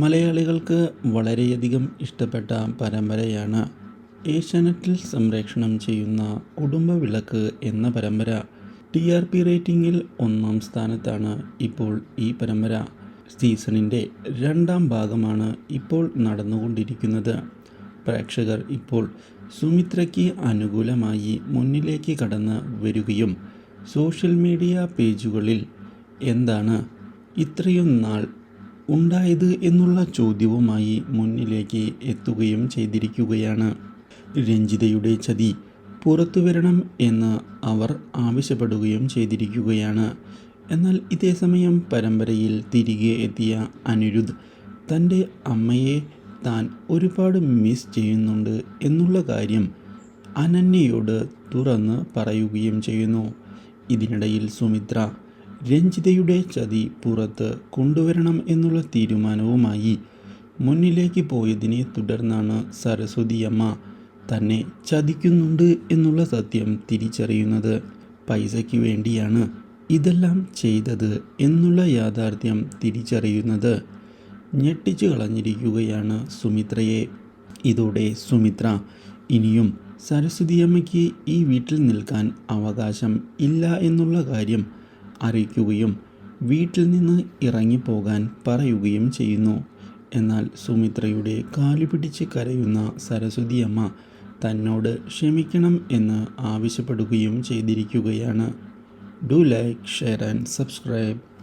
മലയാളികൾക്ക് വളരെയധികം ഇഷ്ടപ്പെട്ട പരമ്പരയാണ് ഏഷ്യാനെറ്റിൽ സംപ്രേഷണം ചെയ്യുന്ന കുടുംബവിളക്ക് എന്ന പരമ്പര. ടി ആർ പി റേറ്റിംഗിൽ ഒന്നാം സ്ഥാനത്താണ് ഇപ്പോൾ ഈ പരമ്പര. സീസണിന്റെ രണ്ടാം ഭാഗമാണ് ഇപ്പോൾ നടന്നുകൊണ്ടിരിക്കുന്നത്. പ്രേക്ഷകർ ഇപ്പോൾ സുമിത്രയ്ക്ക് അനുകൂലമായി മുന്നിലേക്ക് കടന്ന് വരികയും സോഷ്യൽ മീഡിയ പേജുകളിൽ എന്താണ് ഇത്രയും നാൾ ഉണ്ടായത് എന്നുള്ള ചോദ്യവുമായി മുന്നിലേക്ക് എത്തുകയും ചെയ്തിരിക്കുകയാണ്. രഞ്ജിതയുടെ ചതി പുറത്തു വരണം എന്ന് അവർ ആവശ്യപ്പെടുകയും ചെയ്തിരിക്കുകയാണ്. എന്നാൽ ഇതേസമയം പരമ്പരയിൽ തിരികെ എത്തിയ അനിരുദ്ധ് തന്റെ അമ്മയെ താൻ ഒരുപാട് മിസ് ചെയ്യുന്നുണ്ട് എന്നുള്ള കാര്യം അനന്യയോട് തുറന്ന് പറയുകയും ചെയ്യുന്നു. ഇതിനിടയിൽ സുമിത്ര രഞ്ജിതയുടെ ചതി പുറത്ത് കൊണ്ടുവരണം എന്നുള്ള തീരുമാനവുമായി മുന്നിലേക്ക് പോയതിനെ തുടർന്നാണ് സരസ്വതിയമ്മ തന്നെ ചതിക്കുന്നുണ്ട് എന്നുള്ള സത്യം തിരിച്ചറിയുന്നത്. പൈസയ്ക്ക് വേണ്ടിയാണ് ഇതെല്ലാം ചെയ്തത് എന്നുള്ള യാഥാർത്ഥ്യം തിരിച്ചറിയുന്നത് ഞെട്ടിച്ചു കളഞ്ഞിരിക്കുകയാണ് സുമിത്രയെ. ഇതോടെ സുമിത്ര ഇനിയും സരസ്വതിയമ്മയ്ക്ക് ഈ വീട്ടിൽ നിൽക്കാൻ അവകാശം ഇല്ല എന്നുള്ള കാര്യം അറിയിക്കുകയും വീട്ടിൽ നിന്ന് ഇറങ്ങിപ്പോകാൻ പറയുകയും ചെയ്യുന്നു. എന്നാൽ സുമിത്രയുടെ കാലു പിടിച്ച് കരയുന്ന സരസ്വതിയമ്മ തന്നോട് ക്ഷമിക്കണം എന്ന് ആവശ്യപ്പെടുകയും ചെയ്തിരിക്കുകയാണ്. Do like share and subscribe.